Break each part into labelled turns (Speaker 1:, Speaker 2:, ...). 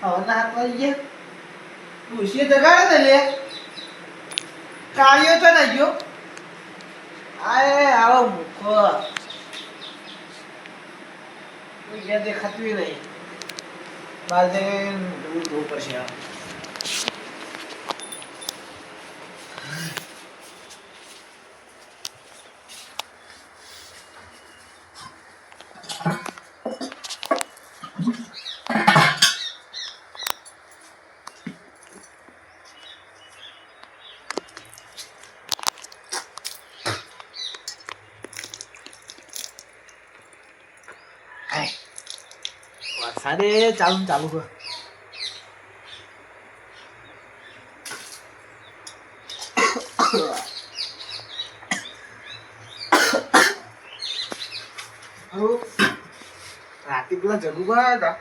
Speaker 1: Họ nạt là gì? Buổi chiều tới gái này liền. કાર્ય તો ને જો આય આવો મૂકો કોઈ ક્યાં દેખાતું નહીં બાર જઈને દૂર પડશે આ. વરસાદે ચાલુ ચાલુ કર રાતે પેલા જગુબા હતા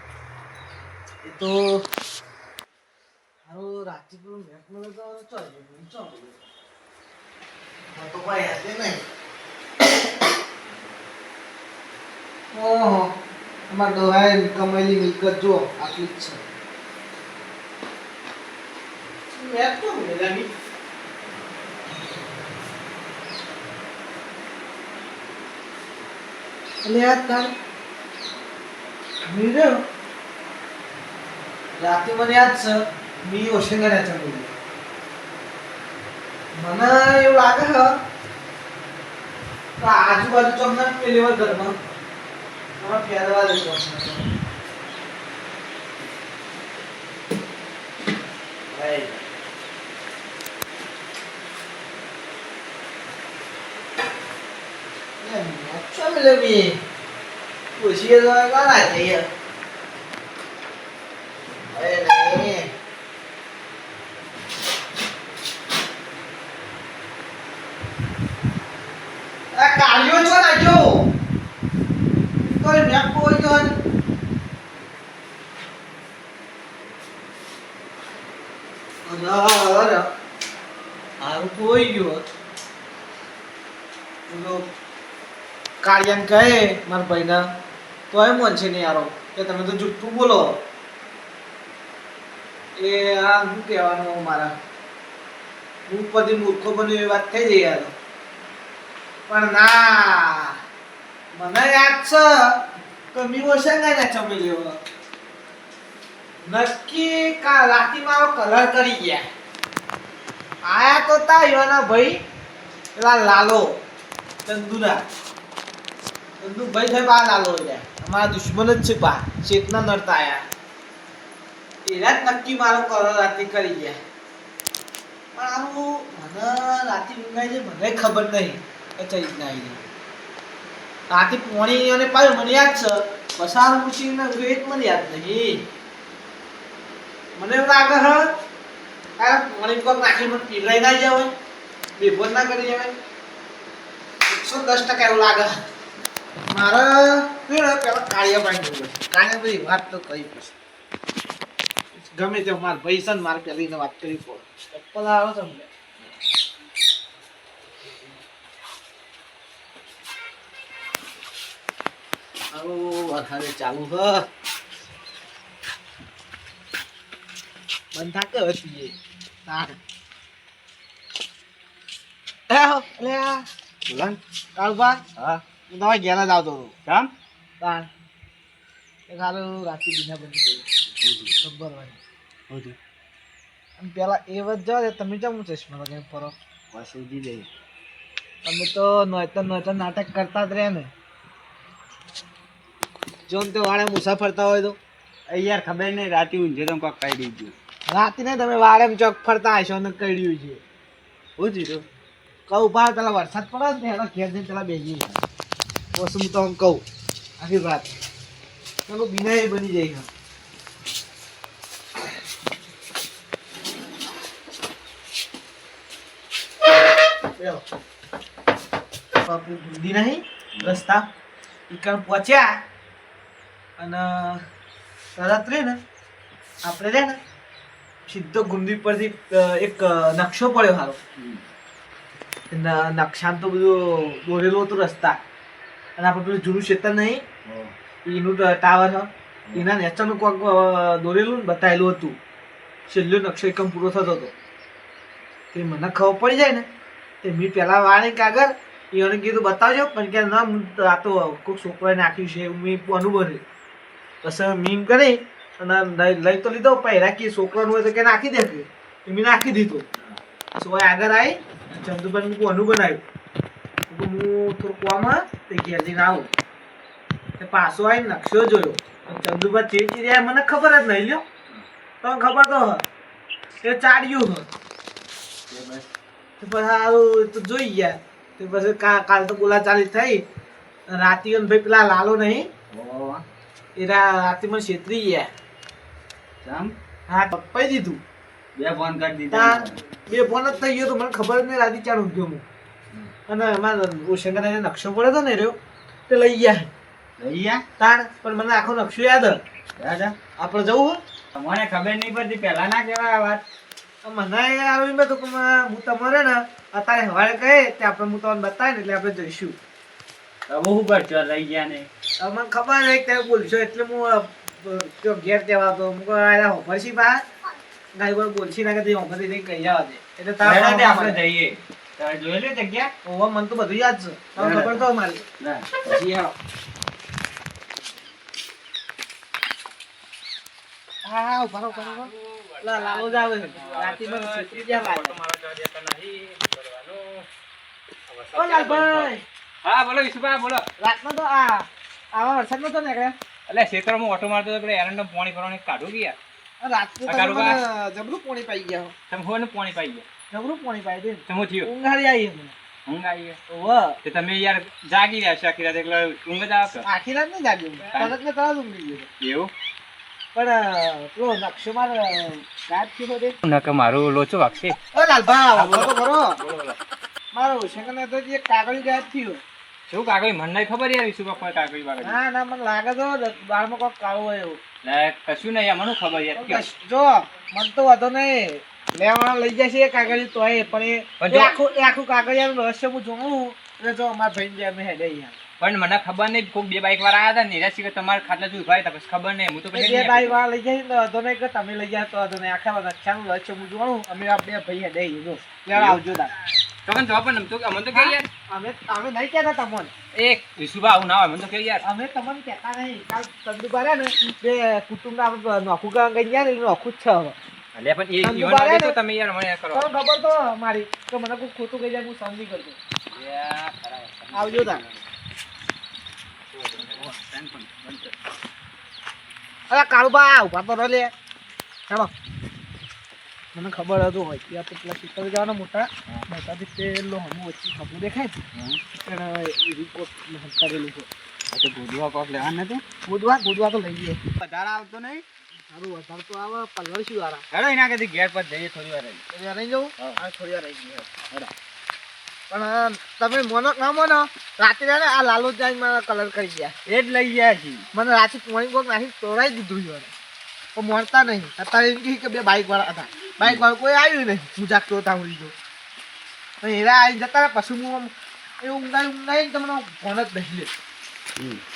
Speaker 1: એ તો હારું રાતે પેલું મેચ મળે તો ચાલ ચાલ તો ભાઈ હાથે નહીં ઓહો અમાર ડોહાએ કમાયેલી મિલકત જો આટલી જ છે. મેં તો મેલાવી એટલે આ તાર? મીરો? રાતે મને યાદ છે મી ઓશેંગા છે મને મને એવું લાગે છે કે Uma piada lá કહે મારા ભાઈના, તો એમ મન છે ને યારો, કે તમે તો જુઠ્ઠું બોલો. એ આ શું કહેવાનું મારા? હું પછી મૂર્ખો બન્યો એ વાત થઈ જઈ યાર. પણ ના, મને યાદ છે કે મી ઓશંગાના લેવો નક્કી કા રાતી મારો કલર કરી ગયા. આયા તો તા યોના ભાઈ, પેલા લાલો, ચંદુના. ચંદુ દુશ્મન જ છે બા. ચેતના નડતા આયા. એના જ નક્કી મારો કરો રાતે કરી ગયા. પણ આનું મને રાતે ઊંઘાય છે મને ખબર નહીં. કે કઈ રીતના આવી રાતે પોણી અને પાછું મને યાદ છે. પસાર પૂછીને એક મને યાદ નહીં. મને એવું લાગે હ, આ પોણી કોક નાખી મને પીવડાઈ ના જાય બેભોજ ના કરી જાય એકસો દસ ટકા એવું લાગે મારે પેલા પેલા કાળિયાભાઈ જોવે કાળિયાભાઈ વાત તો કહી પછી ગમે તે મારા ભાઈ છે ને મારે પેલીને વાત કરી પડે. ચપ્પલ આવે છે મને વરસાદે ચાલુ હ. બંધ થાકે પીએ. તાર. એ લે કાળુભા
Speaker 2: હા.
Speaker 1: હું તમારે ઘેર જ આવતો હતો.
Speaker 2: કામ?
Speaker 1: તાર ખાલી રાતે બીના બંધ ગયું. ખબર હોય. અને પેલા એ વાત જાઓ તમે કેમ ચશ્મા લગાવી ફરો.
Speaker 2: બસ ઉજી દે
Speaker 1: તમે તો નોતર નોતર નાટક કરતા જ રહે ને. જો ને તે વાળે મુસાફરતા હોય તો.
Speaker 2: યાર ખબર નહીં રાતે ઊંઝે તો કોક કહી દીધું
Speaker 1: રાતે નહીં તમે વાળે ચોક ફરતા હશો ને કડ્યું છે.
Speaker 2: હું જીધું
Speaker 1: કહું બહાર પેલા વરસાદ પડે ને એનો ઘેર જઈને પેલા બેસી હું તો હું કહું. આખી વાત ચાલો બિના એ બની જાય હા. બાપુ બુદ્ધિ નહીં. રસ્તા ઈકણ પહોંચ્યા. અને તરત રે ને આપણે રે ને સીધો ગુંદી પરથી એક નકશો પડ્યો હારો. નકશામાં તો બધું દોરેલું હતું રસ્તા. અને આપણે પેલું જૂનું ક્ષેત્ર નહીં એનું ટાવર હ. એના નેચરનું કોક દોરેલું ને બતાવેલું હતું. છેલ્લો નકશો એકમ પૂરો થતો હતો. તે મને ખબર પડી જાય ને તે મેં પહેલાં વાળે કાગળ એને કીધું બતાવજો પણ કે ના આ તો કોઈક છોકરાએ નાખ્યું છે એવું મેં અનુભવ્યું પછી મીમ કરી અને લઈ તો લીધો પહેલા કે છોકરાનું હોય તો કે નાખી દે કે. મેં નાખી દીધું. સો આગળ આવી ચંદુભાઈ મૂકું અનુ બનાવ્યું. હું થોડુંક કોમાં તે ઘેરથી આવું. તે પાછો આવીને નકશો જોયો. તો ચંદુભાઈ ચીડી રહ્યા મને ખબર જ નહીં લ્યો. તમને ખબર તો હ એ ચાડ્યું હ તો પછી આવું તો જોઈ ગયા. તે પછી કા કાલ તો બોલા ચાલી થઈ રાતી ભાઈ પેલા લાલો નહીં. એ રા- રાતે મને છેતરી ગયા.
Speaker 2: ચમ
Speaker 1: હા પપ્પાએ દીધું.
Speaker 2: બે ફોન કરી દીધા.
Speaker 1: બે ફોન જ થઈ ગયો તો મને ખબર જ નહીં રાતે ચાર હું. અને એમાં ઉશંકર નકશો પડ્યો હતો ને રહ્યો. તે લઈ ગયા
Speaker 2: લઈ ગયા?
Speaker 1: તાણ પણ મને આખો નકશો યાદ. આપણે જવું
Speaker 2: તમને ખબર નહીં પડતી પહેલા ના કહેવાય આ વાત.
Speaker 1: મને આવી મેં તો હું તમારે ને અત્યારે સવારે કહે તે આપણે હું તમને બતાવે ને એટલે આપણે જઈશું.
Speaker 2: તો હું કરશો? લઈ ગયા ને
Speaker 1: મને ખબર નહીં તમે બોલશો એટલે હું તો ઘેર કહેવા તો હું કહું આ હોભરશી બા. ગાય બોલશી ના કે હોભરી દઈ કહી જવા દે. એટલે તારે આપણે
Speaker 2: જઈએ. તારે જોયેલી જગ્યા
Speaker 1: ઓવા મને તો બધું યાદ છે. તમને ખબર તો મારી પછી આવો. હા ઊભા ઊભા ઊભા. લા, ઓ લાલભાઈ,
Speaker 3: હા બોલો વિશુભા બોલો.
Speaker 1: રાતનો તો આ આવા વરસાદ નતો નીકળ્યા.
Speaker 3: એટલે ખેતરમાં ઓટો મારતો હતો પેલા એરંડમ પાણી ભરવાની કાઢું ગયા.
Speaker 1: રાત જબરું પાણી પાઈ ગયા.
Speaker 3: તમે હોય ને પાણી પાઈ ગયા.
Speaker 1: જબરું પાણી પાય દે
Speaker 3: તમે થયો?
Speaker 1: ઊંઘ હારી આવી મને.
Speaker 3: ઊંઘ આવી તે તમે યાર જાગી રહ્યા છો આખી રાત એટલે ઊંઘ જ આવે?
Speaker 1: આખી રાત નહીં જાગ્યો તરત ને તરત ઊંઘી ગયો.
Speaker 3: એવું?
Speaker 1: પણ પેલો નકશો મારે ગાયબ થયો તે
Speaker 3: નકે મારું લોચો વાગશે.
Speaker 1: ઓ લાલભા બોલો તો ખરો. મારો શંકર તો એક કાગળ ગાયબ થયો.
Speaker 3: શું કાગળી? મને નહીં ખબર યાર વિશુભા કોઈ કાગળી વાગળી
Speaker 1: ના ના મને લાગે તો બારમાં કોક કાળો હોય એવું.
Speaker 3: કશું નહીં મને ખબર યાર
Speaker 1: જો મન તો વાંધો નહીં. લેવાના લઈ જશે એ કાગળ તો એ-
Speaker 3: પણ
Speaker 1: એ આખું એ આખું કાગળિયાનું રહસ્ય હું જોઉં એટલે જો અમારા ભાઈ જે અમે હેડે
Speaker 3: પણ મને ખબર નહીં કોક બે બાઈક વાળા આવ્યા હતા ને એના સિવાય તમારા ખાટલા જોઈ ભાઈ પછી ખબર નહીં હું તો
Speaker 1: બે
Speaker 3: નહીં
Speaker 1: વાળા લઈ જાય તો અધો નહીં કે તમે લઈ જાય તો અધો નહીં. આખા રક્ષાનું રહસ્ય હું જોઉં અમે આ બે ભાઈ હેડે જો. લેવા આવજો તાર.
Speaker 3: તમને જવાબ પણ તો અમને તો કે યાર.
Speaker 1: અમે અમે નહીં કહેતા તમને.
Speaker 3: એક વિશુભા આવું ના હોય મને તો કે યાર.
Speaker 1: અમે તમને કહેતા નહીં. કાલ ચંદુબા રહ્યા ને બે કુટુંબ આપણે નોખું ગઈ ગયા ને નોખું જ છે હવે.
Speaker 3: પણ એ? તો તમે યાર મને કરો.
Speaker 1: તમને ખબર તો મારી. કે મને કોઈ ખોટું કહી જાય હું સમજી કરતો આવજો તાર અરે કાળુબા ઊભા તો લે. ચાલો. મને ખબર હતું હોય કે પેલા ચિત્ર જવાના મોટા મોટાથી પેલો હમું વચ્ચે ખબર દેખાય છે. રિપોર્ટ કરેલું છે.
Speaker 2: કોક લેવા નથી?
Speaker 1: ગોદવા ગોદવા તો લઈ ગયો.
Speaker 2: વધારે આવતો નહીં.
Speaker 1: સારું વધારે તો આવે પલવર શું વાળા
Speaker 2: હેડો એના કદી ઘેર પર જઈએ થોડી વાર રહી.
Speaker 1: થોડી વાર રહી જવું
Speaker 2: હા.
Speaker 1: થોડી વાર રહી ગઈ પણ તમે મોનો ના મોનો? રાતે ને આ લાલુ જાય મારા કલર કરી ગયા.
Speaker 2: એ જ લઈ ગયા છે.
Speaker 1: મને રાતે પોણી કોક નાખી તોડાઈ દીધું છે. પણ મળતા નહીં. અત્યારે એમ કે બે બાઇક વાળા હતા. બાઇક વાળા કોઈ આવ્યું નહીં. હું જાગતો હતા હું લીધો અને એરા આવી જતા પછી હું આમ એવું ઊંઘાઈ ઊંઘાઈ તમને ફોન જ નહીં લે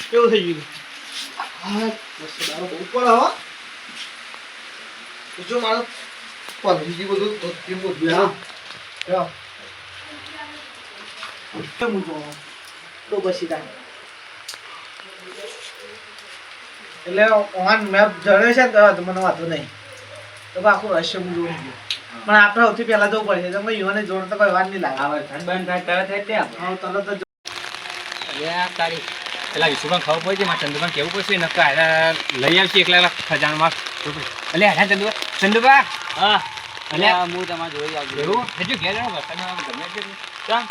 Speaker 1: કેવું થઈ ગયું? હા બસ બહુ પડે હો. જો મારો પલજી બધું ધોતી બધું હા. કેમ હું તો પછી તારે એટલે ઓન મેપ જણાવે છે ને તો મને વાંધો નહીં. તો આખું રહસ્ય હું જોઈ ગયું પણ આપણે સૌથી પહેલા જવું પડશે. તમે યુવાને જોડ તો કોઈ વાર નહીં લાગે.
Speaker 2: આવે ઠંડ બંધ થાય તરત થાય ત્યાં
Speaker 1: તરત જ
Speaker 3: તારી પેલા વિશુભાઈ ખબર પડશે છે મારે ચંદુભાઈ કેવું પડશે? નક્કા લઈ આવશે એકલા ખજાનમાં. અલે હા ચંદુભા ચંદુભા. હા. અલ્યા
Speaker 2: હું તમારે જોઈ આવજો
Speaker 3: એવું? હજુ ઘેર જાણો વરસાદમાં ગમે છે. ચાલ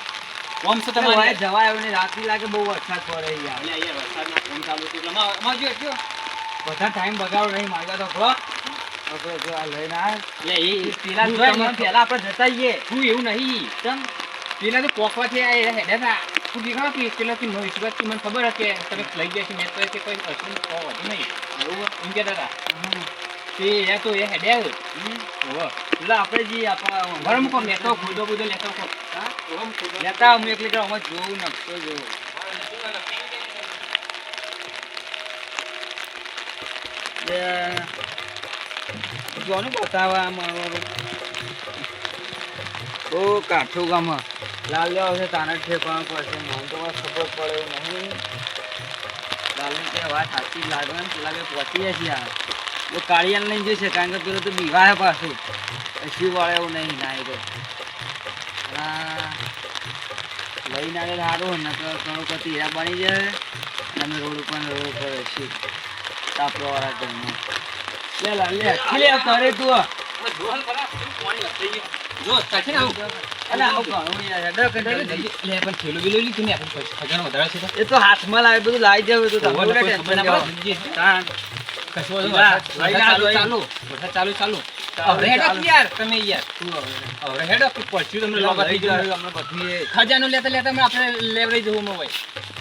Speaker 3: કોમ છે
Speaker 2: તમારે?
Speaker 3: તમારે
Speaker 2: જવાય ને રાત્રિ લાગે બહુ વરસાદ પડે યાર
Speaker 3: અલે અહીંયા વરસાદનો ફોન ચાલુ છે એટલે અમાર જો જો. બધા ટાઈમ બગાડો નહીં મારવા તો ખરો. એટલે ખબર હતી. તમે લઈ ગયા છે મેં તો કોઈ હતું નહીં. એવું એમ કહેતા હતા. એ તો એ હેડે ઓહો.
Speaker 2: ગામ. લાલ્યો આવશે તાના પણ પડશે મને તો ખબર પડે એવું નહીં. લાલની કે વાત સાચી લાગે ને પેલા પહોંચી કાળિયાને લઈને જશે કારણ કે પેલો તો બીવા હે પાછું. પછી વાળે એવું નહીં ના એ તો. લઈને આવે સારું ને તો કતી હીરા બની જાય અને રોડ ઉપર રોડ ઉપર છીએ તાપરો વાળા ઘરમાં. લે લા લે લે કરે તું
Speaker 3: જો ચાલશે ને આવું.
Speaker 2: અલા, આવું ઘણું યાર, ડક ડક ડક.
Speaker 3: લે પણ થેલું બેલું લીધું ને આપણે ખજાનો વધારે છે
Speaker 2: એ તો હાથમાં લાવે બધું લાવી દેવું તો
Speaker 3: ના કશું ચાલુ ચાલુ. ચાલુ યાર તમે યાર. હેડો તમને
Speaker 2: પેલા
Speaker 3: થઈ ગયું ખજાનો લેતા લેતા આપણે લેવડાઈ જવું હોય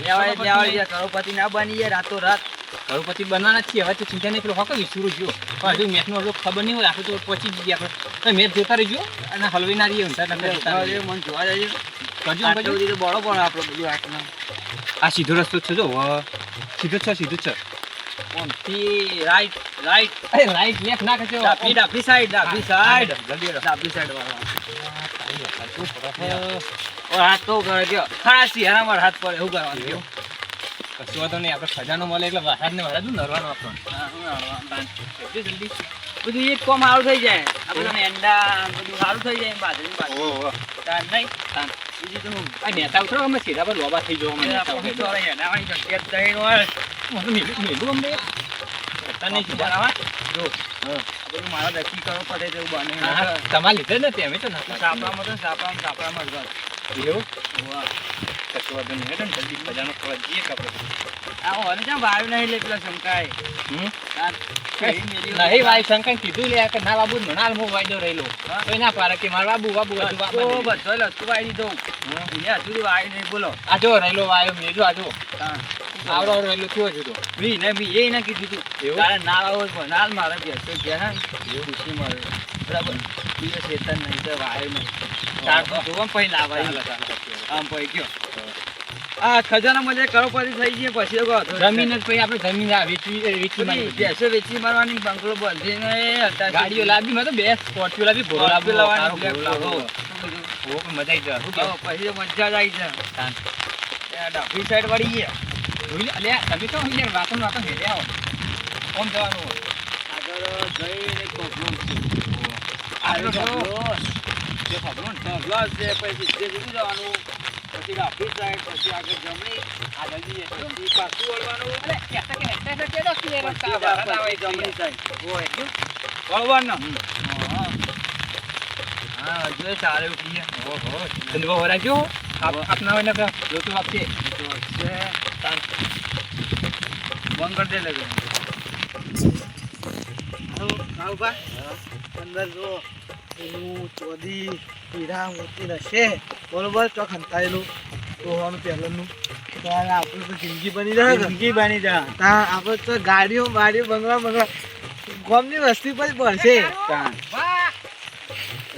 Speaker 2: લેવાય યાર, કરોડપતિ ના બની જાય રાતો રાત.
Speaker 3: કરોડપતિ બનવાના છીએ હવે તો ચિંતા નહીં પેલો હોકો વિસરું જો હજુ મેચનો હજુ ખબર નહીં હોય આપણે તો પહોંચી જાય આપણે. મેચ જોતા રહીજો અને હલવી ના રહીએ.
Speaker 2: મને જોવા જઈએ
Speaker 3: કરજો કરજો.
Speaker 2: બળો પણ આપણો આટલું
Speaker 3: આ સીધો રસ્તો છે જો સીધો છે સીધો જ છે
Speaker 2: ઓમથી રાઈટ રાઈટ
Speaker 3: અરે લાઈટ લેફ્ટ ના કરજો.
Speaker 2: ડાબી ડાબી સાઈડ સાઈડ
Speaker 3: જલ્દી હેડો.
Speaker 2: સાઈડ વાળો? ઓ હાથ તો કરે ગયો ખાસી હરામર હાથ પડે એવું કરવાનું?
Speaker 3: કશું વાંધો નહીં આપણે ખજાનો મળે એટલે વરસાદ ને વરસાદ નરવાનો
Speaker 2: હા.
Speaker 3: જલ્દી
Speaker 2: બધું એક કોમ સારું થઈ જાય. આ બધા મેંડા બધું સારું થઈ જાય બાજરી. બાજરી નહીં તો
Speaker 3: આ નેતા ઉતરો અમે સીધા પર લોબા થઈ જવા
Speaker 2: આપણે
Speaker 3: માંડ્યા
Speaker 2: પછી તો હવે હેડાવાની જગ્યા જઈને હોય.
Speaker 3: તમારે લીધે નથી અમે તો ના
Speaker 2: સાપડામાં તો સાપડામાં સાપડામાં.
Speaker 3: એવું. કશું વાંધો નહીં હેડો ને જલ્દી ખજાનો ખોવા જઈએ કે આપણે.
Speaker 2: આ વાયુ નહીં લે પેલા મેલી
Speaker 3: નહીં ભાઈ શંકર કીધું લે કે ના બાબુ હાલ હું વાયદો રહેલો.
Speaker 2: હા?
Speaker 3: તો ના પારે કે મારા બાબુ બાબુ બાબા
Speaker 2: બધો લસ્તુ વાઈ દીધો. હજુ વાય નહીં બોલો.
Speaker 3: આજો રહેલો વાયો મેજો આજો
Speaker 2: તાન.
Speaker 3: આવડો આવડો રહેલો થયો હજુ તો
Speaker 2: ને વી એ ના કીધું તું. ના આવો તો ગયા એવું? મળે. બરાબર. બીજો શેતાન નહીં તો વાયો નહીં. તાર તો જોવા પછી લાવાય આમ પછી ગયો. આ ખજાના મજે કરોડપતિ થઈ ગઈ પછી
Speaker 3: જમીન જ પછી આપણે જમીન આ વેચવી
Speaker 2: ભેંસો વેચી મારવાની બંગલો બાંધીને
Speaker 3: ગાડીઓ લાવી મેં તો બે સ્કોર્પિયો લાવી ઘોડો
Speaker 2: લાવી
Speaker 3: લાવવો. લાવવાની, મજા આવી જાય
Speaker 2: પછી મજા જ આવી જાય.
Speaker 3: તાન.
Speaker 2: સાઈડ વળી ગયા.
Speaker 3: જોઈ લે, તમે તો યાર વાતો વાતો હેડે આવો કોમ જવાનું
Speaker 2: આગળ જઈને કોકનો
Speaker 3: આગળ જો.
Speaker 2: જે ખબરો ને ઢગલો છે પછી સીધે સીધું જવાનું પછી ડાબી સાઈડ પછી આગળ જમણી આગળ જઈએ પછી પાછું વળવાનું
Speaker 3: અરે, કહેતા કે હેડતા હેડતા કેડો કે યાર
Speaker 2: પછી
Speaker 3: આવે જમણી
Speaker 2: જમણી હોય વળવાનું હા હા હજુ એ ચાલે ઉઠી ગયા
Speaker 3: ઓહો, વરાગ્યો? આપ- આપના ওই ને যত આપશે.
Speaker 2: બંધ કરી દે લગે
Speaker 1: અંદર જો પેલું ચોદી હીરા મોતી નશે બરોબર તો હંતાયેલું રોવાનું પહેલાંનું ત્યારે આપણે તો જિંદગી બની જાય
Speaker 2: જિંદગી બની જા
Speaker 1: હા આપણે તો ગાડીઓ બાડીઓ બંગલા બંગલા ગામની વસ્તી પર પડશે!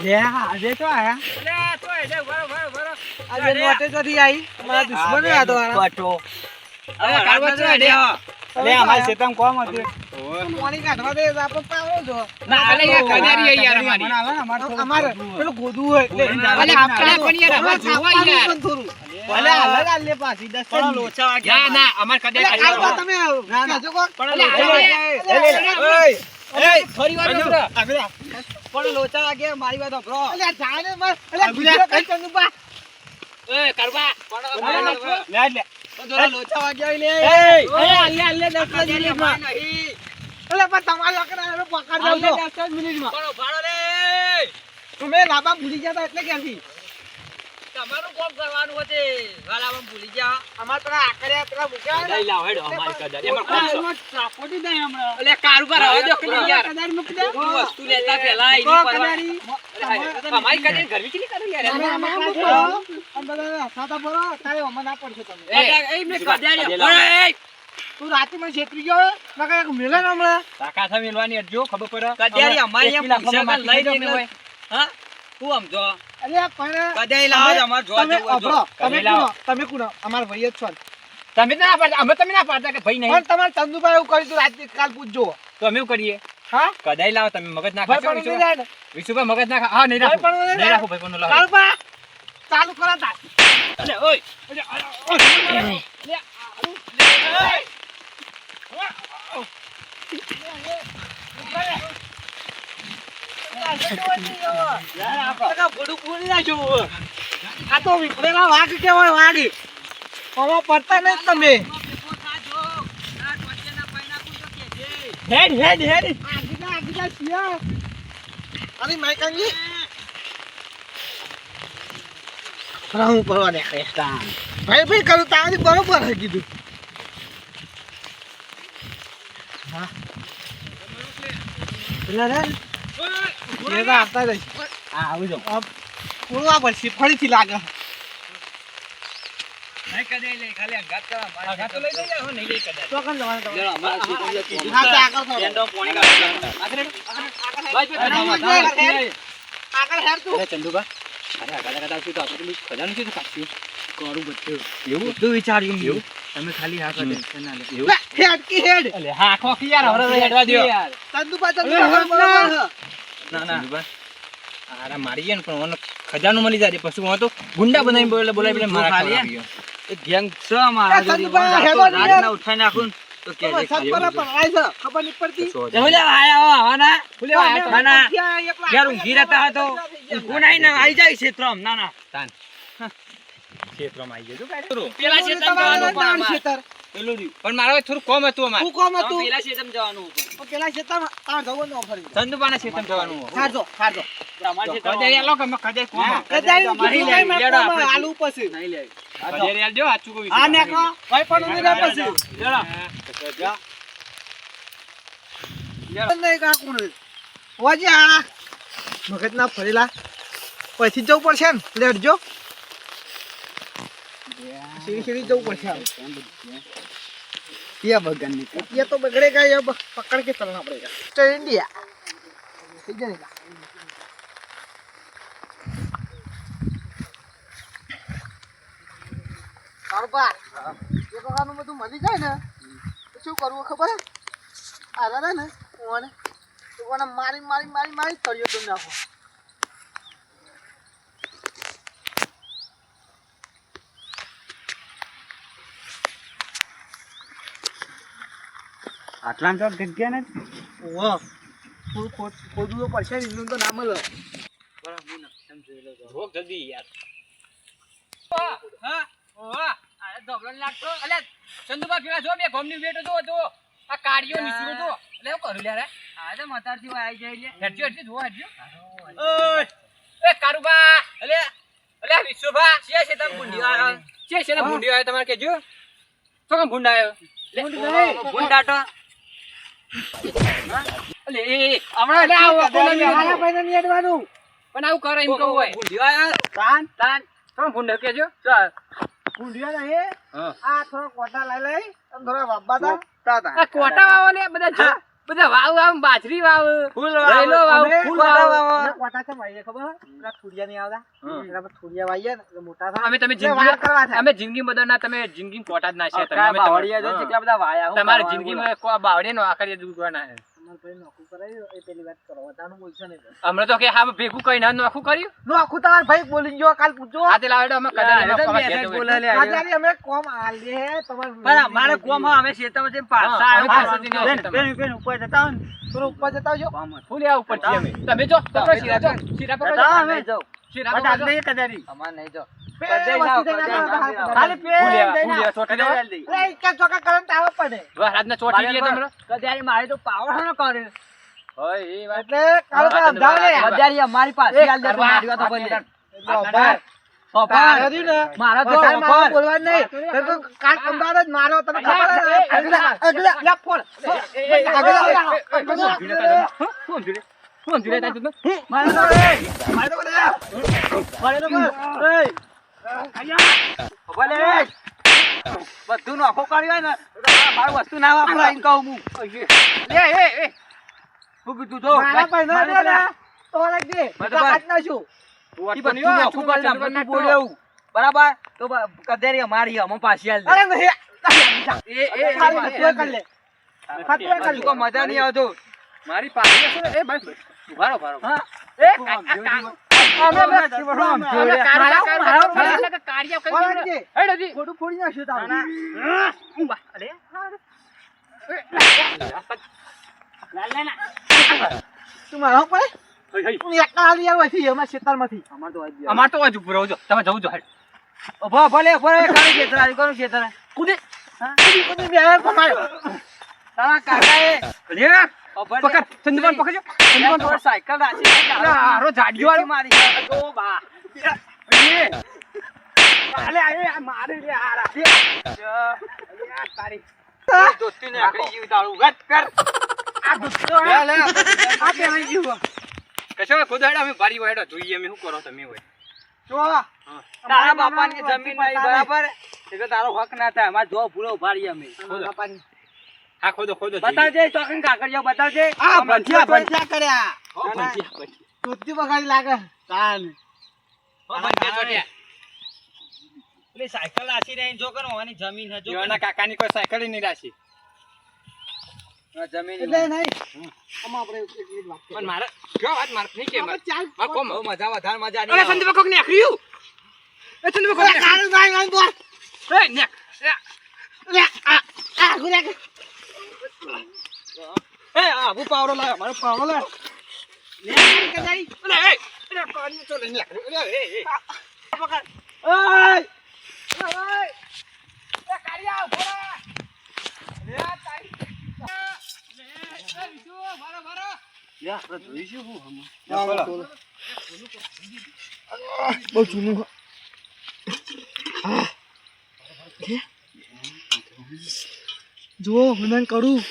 Speaker 1: લે આજે તો આયા
Speaker 3: તો.
Speaker 1: આજે નોટે ચોથી આવી મારા દુશ્મન હતા
Speaker 2: પટો
Speaker 3: હવે કાઢવા ચો હેડે.
Speaker 1: લે અમારી
Speaker 2: સેતમ કોમ હતી
Speaker 1: મોણી કાઢવા દે તો આપણે પાવો છો
Speaker 3: ના, અલે યાર, કજારી યાર અમારી.
Speaker 1: અમાર પેલો ગોદુ હોય
Speaker 3: અલે આપણે પણ યાર, અમારે જોવા યાર.
Speaker 1: થોડું ભલે હાલ હાલ લે પાછી દસ
Speaker 2: પણ લોચા વાગ્યા
Speaker 3: ના, ના, અમારે.
Speaker 1: તમે.
Speaker 2: પણ લોચા એ.
Speaker 3: થોડી વાર.
Speaker 2: પણ લોચા મારી વાત સાંભળો.
Speaker 1: કઈ.
Speaker 3: એ, કરવા.
Speaker 2: લે લોચા વાગ્યા નહીં.
Speaker 1: પણ તમારા પકડ જાવ. તમે લાંબા ભૂલી ગયા તા એટલે ક્યાંથી?
Speaker 2: તમારું કોમ કરવાનું હતે વાલામાં ભૂલી ગયા
Speaker 1: અમાર તો આકડ્યા પેલા મૂક્યા
Speaker 3: લઈ લાવ હેડો, અમારી કજારી. એમાં કોણ છે?
Speaker 1: એમાં ચાપોટી દે હમણાં.
Speaker 3: અલે, કારુબાર હવે જો કે નહીં યાર.
Speaker 1: મૂકી દે.
Speaker 2: વસ્તુ લેતા પહેલા
Speaker 1: તો
Speaker 2: એની પરવા-
Speaker 3: અમારી કજારી ઘરવી કેટલી કરે યાર?
Speaker 1: અમે આમાં મૂકો. અને બધા સાતા ફરો, તારે આમાં ના પડશે તમે.
Speaker 2: એ મે કજારી એ.
Speaker 1: તું રાતે મને છેતરી ગયો હોય? મેં કહ્યું કે મિલે ને હમણાં.
Speaker 3: કાકા સામે મિલવાની અરજો, ખબર પડે?
Speaker 2: કજારી અમારી
Speaker 3: ખમણ
Speaker 2: લઈ જો
Speaker 3: મે
Speaker 2: હા તું લાવો જ
Speaker 1: તમે ના
Speaker 3: પાડતા અમે તમે ના પાડતા કે ભાઈ નહીં
Speaker 1: પણ તમારે ચંદુભાઈ એવું કર્યું રાતે કાલ પૂછજો
Speaker 3: તો અમે કરીએ
Speaker 1: હા
Speaker 3: કદાઈ લાવો તમે મગજ ના ખાશો વિશુભાઈ મગજ ના હા નહીં રાખો
Speaker 1: પણ નહીં
Speaker 3: નહીં રાખો ભાઈ પણ લાવો
Speaker 1: ચાલુ કરો તાર.
Speaker 3: અલે, ઓય અલે, અલે, ઓય. લે, આવું, લે, ઓય.
Speaker 1: કાકા ભોડું પૂરી નાખ્યું. આ તો વિપરેલા વાઘ પડતા નહીં તમે હેડ હેડ કરવા દે ભાઈ ભાઈ કરું તારી બરોબર હે કીધું હા પેલા રે એ તો આપતા જઈશ
Speaker 3: હા, આવી જાઓ.
Speaker 1: પૂરવા પડશે ફરીથી લાગે.
Speaker 3: ચંદુભા, અરે આગળ આગળ આવશું તો આપણે ખજાનું તો કાઢશું. કરું બધું. એવું? બધું વિચાર્યું મેં. તમે ખાલી હા કરો, ટેન્શન ના લે. એવું?
Speaker 1: હેડ કી હેડ.
Speaker 3: અલે, હા, આખો આખી યાર, હવે હેડવા અરે,
Speaker 1: ચંદુભા,
Speaker 3: હેડ
Speaker 1: બરોબર
Speaker 3: ના. ના, હારા મારી ગયા ને પણ ઓનો ખજાનો મળી જાય પછી હું તો ગુંડા બનાવી બોલે બોલાવી બોલે મારા ખાલી ગેંગ છે. ઉઠાઈ નાખું તો કે
Speaker 1: ખબર નહીં પડતી.
Speaker 3: આયા યાર કોનાઈ ના આવી જાય ક્ષેત્રમાં? ના ના. તાન. ક્ષેત્રમાં આવી જજો પેલા ક્ષેત્રમાં. પેલું રહ્યું. પણ મારે થોડું કોમ હતું અમારે
Speaker 1: શું કામ હતું?
Speaker 3: પેલા શેતમ જવાનું હતું
Speaker 1: પેલા શેતમ તાર જવું ન ફરી.
Speaker 3: ચંદુપાના શેતમ જવાનું હતું
Speaker 1: ખાજો, ખાજો.
Speaker 3: કદેરી આલો કે અમે કદેરી કોમ
Speaker 1: હા, કદાચ
Speaker 3: અમારી
Speaker 1: કીધું
Speaker 3: લઈ
Speaker 1: નહીં, મેં
Speaker 3: લેડો
Speaker 1: કોમાં
Speaker 3: આપણે.
Speaker 1: આલુ પછી.
Speaker 3: કદેરી આલજો હાચું કહું
Speaker 1: હા, નેકો. ભાઈ પણ ઉમી રહે પછી. નહીં કાકું નહીં. હોજી ફરેલા પછી જવું પડશે ને લેટજો સીડી સીડી જવું પડશે હવે. ये तो बगड़ेगा ये ब- पकड़ के चलना पड़ेगा चल इंडिया ठीक है निका કાળુબા, એ પ્રકારનું બધું મળી જાય ને તો શું કરવું ખબર હે આલા રે ને ઓને તો ઓને મારી મારી મારી મારી તળિયો તો નાખો
Speaker 3: આટલા તો જગ્યા ને
Speaker 1: ઓહો ખોદવું તો પડશે ને તો ના મળે
Speaker 3: રોક જલ્દી યાર. હા ઓવા આ ધોબલો લાગતો. અલે ચંદુબા કેવા જો બે ગોમની વેટો જો જો આ કાડિયો નીચું જો એટલે હું કરું લ્યા આ તો મતારથી આઈ જાય લે હેડજો હેડજો જો હેડજો. ઓય. એ કારુબા અલે અલે વિશ્વભા છે છે તમ ભૂંડી આયો છે છે ને ભૂંડી તમારે કેજો તો કેમ ભૂંડા આવ્યો? ભૂંડાટો પણ આવું કરે એમ કહું હોય. તાન તાન. તમે ભૂંડો કેજો ચાલ
Speaker 1: ભૂંડિયા નહીં આ થોડા કોટા લઈ લઈ થોડા તા.
Speaker 3: કોટા વાવો બધા બધા વાવ આમ બાજરી વાવ રેલો વાવ ફૂલ વાવ.
Speaker 1: કોટા છે ભાઈ ખબર? પેલા થુડિયા નહીં આવતા? પેલા થુડિયા વાઈએ ને એટલે મોટા થા
Speaker 3: અમે તમે જિંદગી
Speaker 1: કરવા
Speaker 3: અમે જિંદગી બદલના તમે જિંદગી કોટા જ નાખ્યા તમે અમે બધા વાયા તમારી જિંદગીમાં કોઈ બાવળિયાનો આખરી દુગવાના છે.
Speaker 1: અમારે
Speaker 3: હમણાં તો કે હા ભેગું કઈ ના નોખું કર્યું
Speaker 1: નોખું તાર ભાઈ બોલી ગયો કાલ પૂછો
Speaker 3: આ તે લાવડો અમે
Speaker 1: કદર અમે કોમ આલે તમારે
Speaker 3: હા, અમે પાછળથી નહીં આવશે તમારે.
Speaker 1: થોડું ઉપર જતા આવજો
Speaker 3: ફૂલ આ ઉપરથી અમે. તમે જો તમે શીરા જો. શીરા પકડો. શીરા પકડો.
Speaker 1: બે વસ્તી દઈને આવતા ખાલી પે
Speaker 3: ફૂલિયા,
Speaker 1: દઈને
Speaker 3: ફૂલિયા ચોટી દેવા.
Speaker 1: એટલે એકા ચોકા કરંટ આવે પડે
Speaker 3: વરસાદના ચોટી ગયા તમારો. હોય, એ વાત.
Speaker 1: એટલે કાલ તો અંધાર લે તારે રહ્યું ને, વધારે મારે બોલવાનું નહીં. જ મારો તને ખબર હે? અગલા, અગલા, લે ફોન. અગલા, અગલા, અગલા.
Speaker 3: શું અંધુરે? શું અંધુરે થાય તું?
Speaker 1: મારે તો એ, મારે તો બધા. મારે તો બધા.
Speaker 2: બધું નોખો હોય ને મારું વસ્તુ ના વાપરા એમ કહું હું
Speaker 3: લે એ, એ.
Speaker 2: કીધું જો
Speaker 1: મારા પૈસા દે ને, તો દે.
Speaker 2: બરાબર. બધું નોખું તું બોલે બરાબર તો કદેરી અમારી અમે પાછી આલ
Speaker 1: અરે
Speaker 3: એ, એ, એ,
Speaker 1: કરી લે.
Speaker 2: મજા નહીં આવતો મારી પાસે એ બસ ઉભારો
Speaker 1: હા
Speaker 2: એ
Speaker 1: તું મારા પડે અમારા
Speaker 3: તો હજુ પૂરો જો તમે જવું જો હેડ
Speaker 2: ભલે, ભલે, કાળી ખેતર, આજે ખેતર?
Speaker 1: કુદી કુદી બે.
Speaker 2: તારા કાકાએ.
Speaker 3: લે પકડ
Speaker 2: રે.
Speaker 3: પકડજો.
Speaker 2: ચંદુભાઈ
Speaker 3: ચંદુભાઈ
Speaker 2: સાયકલ રાખી
Speaker 3: હારો જાડિયો વાળો.
Speaker 2: મારી જો બા.
Speaker 3: અલે. આ મારે રે હારા તારી.
Speaker 2: દોસ્તી ને આકડી જીવ તાળું. ગટ કર.
Speaker 3: આ દુસ્તો
Speaker 2: લે, લે,
Speaker 3: આ પહેરાઈ ગયું કશો ખુદ અમે બારી વાડો જોઈએ અમે શું કરો તમે હોય.
Speaker 1: જો
Speaker 2: તારા બાપાની જમીન બરાબર? એટલે તારો હક ના થાય અમારે જો ભૂલો ભારી અમે.
Speaker 3: ખોદો. હા ખોદો ખોદો
Speaker 2: બતાવજે ચોકન
Speaker 1: આ કર્યા. બગાડી લાગે.
Speaker 2: પેલી સાયકલ રાખી રહી જો કરો આની જમીન હે જો
Speaker 3: કાકાની કોઈ સાયકલ નહીં રાશી
Speaker 2: જમીન
Speaker 1: એટલે નહીં. આમાં આપણે એક મિનિટ વાત
Speaker 3: પણ મારે કયો વાત મારે નહીં કે મારે કોમ
Speaker 2: મજા વધારે મજા નહીં.
Speaker 3: સંદીપ કોક ને આખર્યું એ સંદીપ કોક
Speaker 1: બોલ.
Speaker 3: એ
Speaker 1: આ, આ.
Speaker 2: એ આ આબુ પાવડો લાવ્યો મારો પાવડો લાવ્યો
Speaker 1: લે, આ કે જાય.
Speaker 3: અરે એ અરે પાણી તો લઈને આખર્યું અરે એ
Speaker 1: પકડ. ઓય! ઓય!
Speaker 3: એ ઊભો રહે. લે તારી લે એ વિશુ મારો મારો
Speaker 2: લે આપણે જોઈશું હું હમ.
Speaker 1: બહુ જૂનું છે. આ. લે. જુઓ હનન કરું.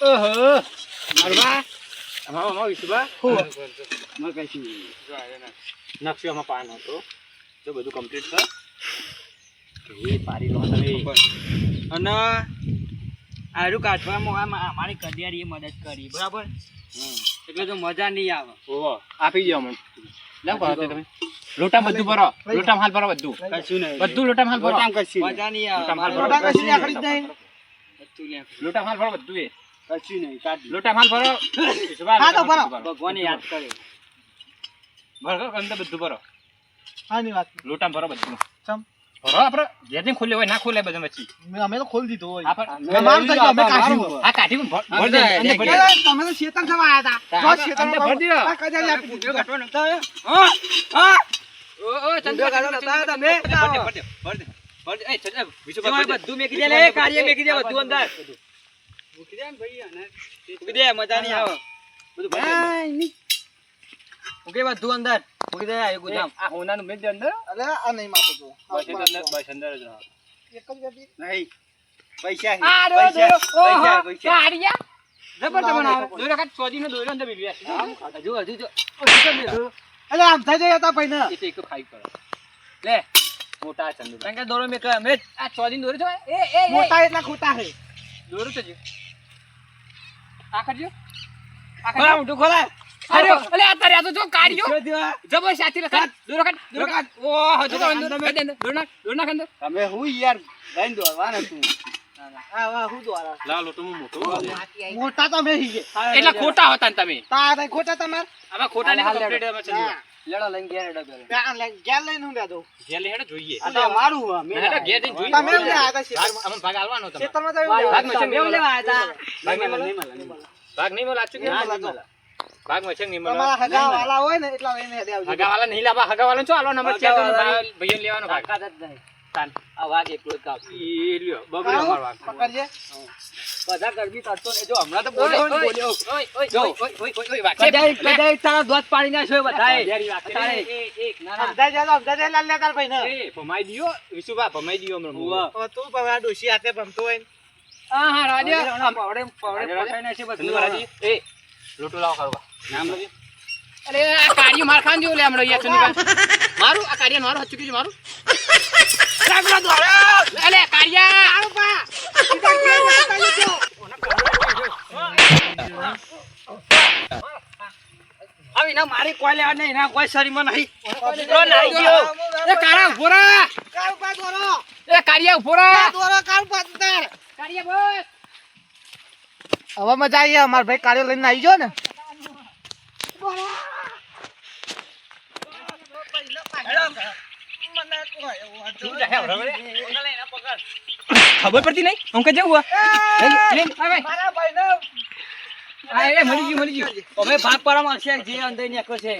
Speaker 3: ઓહો. મારવા અમારો અમારો વિશુભા.
Speaker 1: હો.
Speaker 2: માં કઈશું
Speaker 3: જો આ નકશો આમાં પાન હતો. તો બધું કમ્પ્લીટ છે એ પારી લો તમે
Speaker 2: અને આરું કાઢવામાં અમારી કડિયારીએ મદદ કરી બરાબર? એટલે તો મજા નહીં આવે.
Speaker 3: ઓહો આપી દો મને. લે ભરો તમે. લોટા બધું ભરો. લોટા હાલ ભરો બધું.
Speaker 2: કશું નહીં.
Speaker 3: બધું લોટા હાલ ભરો.
Speaker 2: મજા નહીં. આવે
Speaker 3: લોટામાં હાલ
Speaker 1: મોટા કશી આકડી જ નહીં.
Speaker 2: બધું લે.
Speaker 3: લોટા હાલ ભરો બધું એ.
Speaker 2: કશું નહીં. કાઢ.
Speaker 3: લોટા હાલ ભરો.
Speaker 1: હા તો ભરો.
Speaker 2: ભગવાન યાદ કરે
Speaker 3: ભરો અંદર બધું ભરો.
Speaker 1: આની વાત.
Speaker 3: લોટા ભરો બધું.
Speaker 1: ચમ.
Speaker 3: આપણે જેથી ખુલ્લે હોય ના ખુલ્લે બધું પછી
Speaker 1: અમે તો ખોલી દીધો હોય
Speaker 3: આપણે
Speaker 1: અમારું તો અમે કાઢ્યું.
Speaker 3: આ કાઢી ભર ભર દે
Speaker 2: અંદર
Speaker 3: અંદર ભર દે.
Speaker 1: એ, તમે તો શેતન થવા આયા હતા. જો શેતન
Speaker 3: ભર દ્યો.
Speaker 1: આ કજારી આપી દીધું.
Speaker 2: હા હા
Speaker 3: ઓ ઓ ચંદ્ર
Speaker 2: કાઢો, બતાવો તમે.
Speaker 3: ભર દે ભર દે ભર દે એ ચંદ્ર વિશુભા,
Speaker 2: બધું મેકી દે લે કાર્ય મેકી દે બધું અંદર મૂકી દે ને ભાઈ આને. મૂકી દે મજા નહીં આવે બધું ભરી દે. મૂકી બધું અંદર. મૂકી દે આ ગોદામ
Speaker 3: આ હોનાનું મેં દે અંદર
Speaker 1: અલે, આ નહીં માપો તો.
Speaker 3: બસ અંદર બસ અંદર જ રહો.
Speaker 1: એક જ ગતિ
Speaker 2: નહીં. પૈસા
Speaker 3: હે
Speaker 2: પૈસા પૈસા પૈસા.
Speaker 3: કાઢિયા જબર તમને આવે દોરો કાઢ સોદીનો દોરો અંદર મિલવી હશે
Speaker 2: હજુ હજુ જો. ઓછી કરી દે.
Speaker 1: અલે, આમ થઈ જાય.
Speaker 3: એ તો એક ખાઈ કરો. લે મોટા ચંદુ
Speaker 2: કારણ કે દોરો મેં કહ્યું, મેં
Speaker 3: આ સોદીનો દોરો છો એ
Speaker 1: મોટા એટલા ખોટા છે.
Speaker 3: દોરો છે જે. આ કરજો આ કરજો. અરે અલે આ આ તો જો કાઢ્યો. જબર સાચી રખા દોરો કાઢ દોરો કાઢ. ઓ હજુ તો અંદર
Speaker 2: અંદર
Speaker 3: કાઢ દે દોરો નાખ દોરો નાખ અંદર.
Speaker 2: તમે હું યાર લઈને દોડવાના તું.
Speaker 1: આ વા હું દ્વારા
Speaker 3: લા લોટો મોટો
Speaker 1: મોટા તો અમે
Speaker 3: ખોટા હતા તમે.
Speaker 1: ખોટા તમાર?
Speaker 3: હવે ખોટા ને. કમ્પ્લીટ
Speaker 2: લેડો.
Speaker 3: અમે
Speaker 2: લઈને ઘેર હેડો પેલા.
Speaker 1: ઘેર લઈને ઊંઘ્યા તો.
Speaker 3: ઘેર લઈ જોઈએ.
Speaker 2: આ તો અમારું મેં
Speaker 3: હેડો ઘેર જઈને જોઈએ
Speaker 1: તમે લે
Speaker 3: ભાગ
Speaker 1: ખેતરમાં.
Speaker 3: અમને ભાગ આલવાનો તમારે.
Speaker 1: ખેતરમાં તો
Speaker 2: ભાગ.
Speaker 3: માં છે,
Speaker 2: લેવા આવ્યા
Speaker 3: ભાગ
Speaker 2: નહીં મળે.
Speaker 3: ભાગ નહીં મળે આચું
Speaker 1: નહીં મળે. તો.
Speaker 3: માં છે ને
Speaker 1: તમારા હગાવાલા હોય ને એટલા લઈને હેડે આવજો.
Speaker 3: હગાવાલા નહીં લાવા હગાવાલા છો આલો નંબર ચેક કરો
Speaker 2: હગાવાલા-
Speaker 3: લેવાનો ભાગ
Speaker 2: તાકાત જ નહીં.
Speaker 3: તાન
Speaker 2: આ વાગ એકલો જ કાપ.
Speaker 3: ઈ લ્યો બબડો મારો
Speaker 1: પકડજે.
Speaker 2: બધા ગરબી કરતો ને જો હમણાં તો બોલ્યો
Speaker 3: ઓય,
Speaker 2: બોલ્યો.
Speaker 3: ઓય, ઓય,
Speaker 2: જો.
Speaker 3: ઓય, ઓય, ઓય,
Speaker 2: વાગ
Speaker 3: લે.
Speaker 2: કદાચ તારા દોત પાડી નાખ્યો બધાએ. તારે.
Speaker 3: એક એ, એ, ના, ના.
Speaker 1: સમજાઈ જાય તો સમજાઈ જાય લાલ લેતાર ભાઈને.
Speaker 3: એ, ભમાઈ દિયો વિશુભા, ભમાઈ દ્યો હમણાં.
Speaker 1: હવે તું આ ડોશી હાથે ભમતો હોય
Speaker 3: હા, હા, રાજા
Speaker 2: પાવડે પાવડે પવડે
Speaker 3: રાજો, રાજો.
Speaker 2: બધું.
Speaker 3: રાજી. એ, લોટો લાવો કરવા.
Speaker 2: નામ લખી.
Speaker 3: અરે આ કાર્ય માર ખાન જેવું લે હમણાં યાર સુનિકા. મારું આ કાર્ય મારું હચ્ચું કીધું મારું કાગડા દોરો અલે કાર્યા
Speaker 1: જતા રહેજો.
Speaker 2: હવે એના મારી કોઈ લેવા નહીં એના કોઈ શરીરમાં નહીં
Speaker 1: ઓ
Speaker 2: નાઈ ગયો.
Speaker 3: એ કાળા ઊભો રહે
Speaker 1: કાળ પા દોરો
Speaker 3: એ કાળિયા ઊભો
Speaker 1: દોરો કાળ પા તાર
Speaker 3: કાળિયા બસ
Speaker 1: હવે મજા આવી અમારા ભાઈ કાળિયો લઈને આવી જો ને.
Speaker 3: ખબર પડતી નહીં? હું કે જવું મળી ગયું મળી ગયું.
Speaker 2: અમે ભાગ પાડવામાં આવશે જે અંદર નીકળે છે.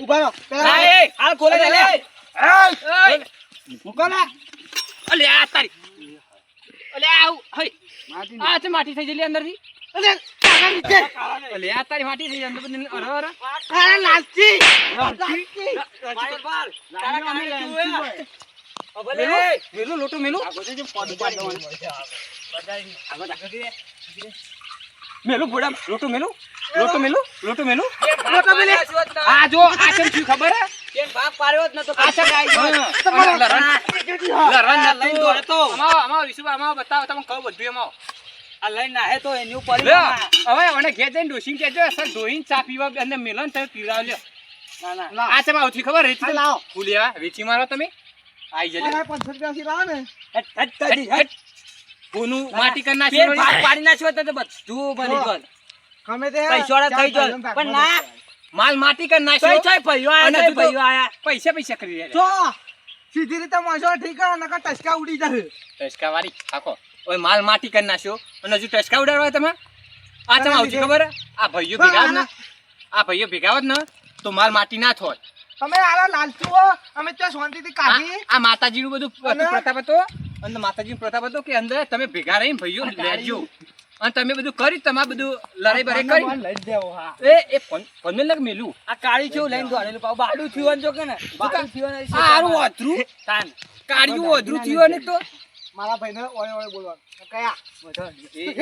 Speaker 3: ઊભા હાલ. ખોલે! મૂકો ને. અલે આ તારી. અલે આવ. હઈ. આ છે માટી થઈ જલી અંદરથી.
Speaker 1: અલે,
Speaker 3: આ તારી માટી થઈ અંદર બધી અરે અરે.
Speaker 1: અરે, લાલચી.
Speaker 3: મેલું? મેલું લોટો મેલું. મેલું લોટો મેલું. લોટો મેલું. લોટો મેલું.
Speaker 1: લોટો મેલે.
Speaker 3: આ જો આ કેમ થયું ખબર હે?
Speaker 2: ભાગ પાડ્યો જ નતો
Speaker 3: ગાય
Speaker 2: લઈને દોડે તો.
Speaker 3: અમાવ અમાવ વિશુભા અમાવ બતાવો તમે કહું બધું અમાવ
Speaker 2: આ લઈને નાહે તો એની ઉપર
Speaker 3: હવે મને ઘેર જઈને ડોસીને કહેજો સર ધોઈને ચા પીવા અંદર મેલો ને તમે પીવડાવ લ્યો.
Speaker 2: ના ના.
Speaker 1: લાવો.
Speaker 3: આ છે આવતી ખબર રેતી
Speaker 1: લાવો.
Speaker 3: ફૂલી વેચી મારો તમે? આઈ જજો.
Speaker 1: મારા પાંચસો રૂપિયાથી લાવો ને.
Speaker 2: હટ, હટ, હટ, હટ.
Speaker 3: માટી કરી
Speaker 2: નાખી
Speaker 3: નાખ્યું
Speaker 2: ભાગ પાડી નાખ્યો તો તો બધું બની ગયું.
Speaker 1: ગમે તે
Speaker 2: પૈસોડા થઈ ગયો. પણ ના.
Speaker 3: માલ માટી કરી નાખ્યો.
Speaker 2: થાય ભાઈઓ આયા
Speaker 3: તો-
Speaker 2: ભાઈઓ આયા.
Speaker 3: પૈસા પૈસા કરી રહ્યા
Speaker 1: જો સીધી રીતે મોસો ઠીક કરો નકર ટસકા ઉડી જશે.
Speaker 3: ટસકા વાળી આખો. ઓય માલ માટી કરી નાખ્યો. અને હજુ ટસકા ઉડાડવા તમે? આ તમે આવજો ખબર? આ ભાઈઓ ભેગા ને આ ભાઈઓ ભેગા હોત ને તો માલ માટી ના થોત.
Speaker 1: તમે આલા લાલચુઓ અમે ત્યાં શાંતિથી કાઢી.
Speaker 3: આ માતાજીનું બધું પ્રતાપ હતો? અને માતાજીનો પ્રતાપ હતો કે અંદર તમે ભેગા રહીને ભાઈઓ લેજો. અને તમે બધું કરી તમારે બધું લડાઈ બરાઈ કરી.
Speaker 1: લઈ દેવો હા.
Speaker 3: એ એ ફોન લગ મેલું.
Speaker 2: આ કાળી જેવું લઈને દોડેલું પાવ બાડું થયું જો કે ને? બાડું થયું
Speaker 3: આ હારું અધરું.
Speaker 2: તાન.
Speaker 3: કાળિયું અધરું થયું ને તો?
Speaker 1: મારા ભાઈને ઓય ઓય બોલવા કયા?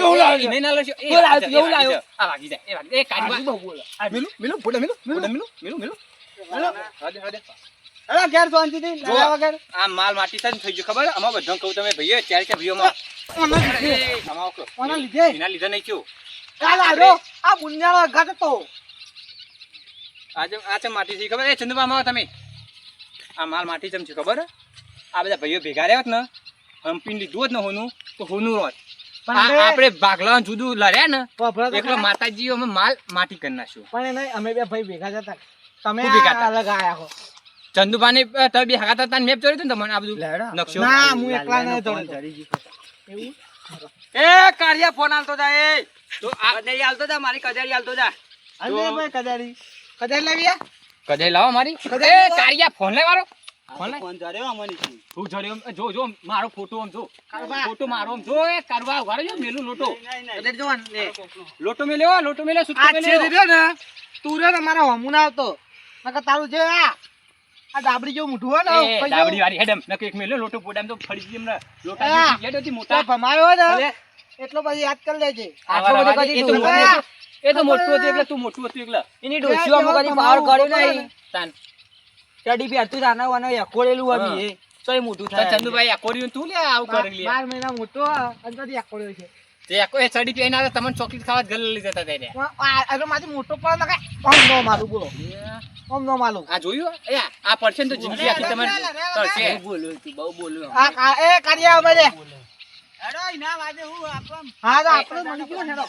Speaker 3: એવું લાવ્યો એને ના એ
Speaker 2: એવું લાવ્યો, એવું
Speaker 3: આ વાગી જાય, આ વાગી. એ
Speaker 1: કાળિયું બોલે?
Speaker 3: મેલું મેલું ફોડા મેલું ફોડા મેલું મેલું મેલું હદે, હદે.
Speaker 1: અરે ઘેર. લડ્યા વગર
Speaker 3: આ માલ માટી સાથે થઈ ગયું ખબર? અમાર કહું તમે.
Speaker 1: ઓના લીધે?
Speaker 3: એના લીધે નહીં
Speaker 1: કાલ આ બુનિયાળો ઘટ તો
Speaker 3: આજે આ ચમ માટી થઈ ખબર? એ ચંદુબા આવો તમે. આ માલ માટી ચમ છે ખબર? આ બધા ભાઈઓ ભેગા રહ્યા હોત ને હંપીને લીધું જ ને હોનું તો હોનું
Speaker 1: બે-
Speaker 3: આપણે ભાગલા જુદું લડ્યા ને
Speaker 1: માતાજી
Speaker 3: એકલો. અમે માલ માટી કરી નાખ્યું.
Speaker 1: પણ અમે બે ભાઈ ભેગા જતા તમે
Speaker 3: ભેગા?
Speaker 1: અલગ આયા હો.
Speaker 3: ચંદુભાને તમે બે હાકા હતા મેપ ચોરી તું ને તમને આ બધું? નકશો?
Speaker 1: ના હું એકલા નહીં ચોરી એવું?
Speaker 2: એ કાળિયા ફોન આલતો જા એ. તો આ કજારી આલતો જા મારી કજારી આલતો જા.
Speaker 1: અરે ભાઈ કજારી કજારી લાવી આ?
Speaker 3: કદાઈ લાવો મારી. એ કારિયા ફોન લે મારો ફોન લે
Speaker 2: ફોન જર્યો અમની.
Speaker 3: તું જડ્યો જો જો મારો ફોટો આમ જો.
Speaker 1: કારવા.
Speaker 3: ફોટો મારો આમ જો એ કરવા ઊભા જો મેલું લોટો.
Speaker 2: કજારી જો ને
Speaker 3: લોટો મેલ્યો લોટો મેલ્યો સુટ્ટો
Speaker 1: આ છે
Speaker 3: મેલ્યો.
Speaker 1: ને તું રે ને મારા હમું ના આવતો. નકર તારું જે આ આ ડાબડી જેવું મોઢું હોય ને
Speaker 3: એ, ડાબડી વાળી હેડમ. નકે એક મેલ્યો લોટો પોડામ તો ફરી ગઈ એમને. લોટા
Speaker 1: હા.
Speaker 3: જેવી યાદ હતી મોટા.
Speaker 1: ભમાયો ને એટલો પછી યાદ કરી લેજે.
Speaker 3: આટલો બધો કદી તું એ તો મોટું હતું એટલે તું મોટું હતું એટલે.
Speaker 2: એની ડોસીઓ અમુક કદી પાવર કર્યો નહીં.
Speaker 3: તાન.
Speaker 2: ચડી બી હતું જાના વાના એકોડેલું આવી એ. તોય મોટું થાય.
Speaker 3: ચંદુભાઈ આકોર્ડિયું તું લે આવું કરી લે
Speaker 1: 12 મહિના મોટો અને તો આકોડ્યો છે.
Speaker 3: તે એ ચડી પીને આવે તમને ચોકલેટ ખાવા ગલ લઈ જતા હતા એને.
Speaker 1: આ- તો માથી મોટો પણ કાંઈ નો મારું બોલો. આમ નો માલું
Speaker 3: આ જોયું? એ આ- આ પડશે તો જિંદગી આખી તમારી તરશે.
Speaker 2: બહુ બોલ્યો તું બહુ બોલ્યો.
Speaker 1: આ એ કરિયા અમે રે
Speaker 2: હેડો ઇના વાજે હું આપમ.
Speaker 1: હા તો આપણો મળી ગયો હેડો.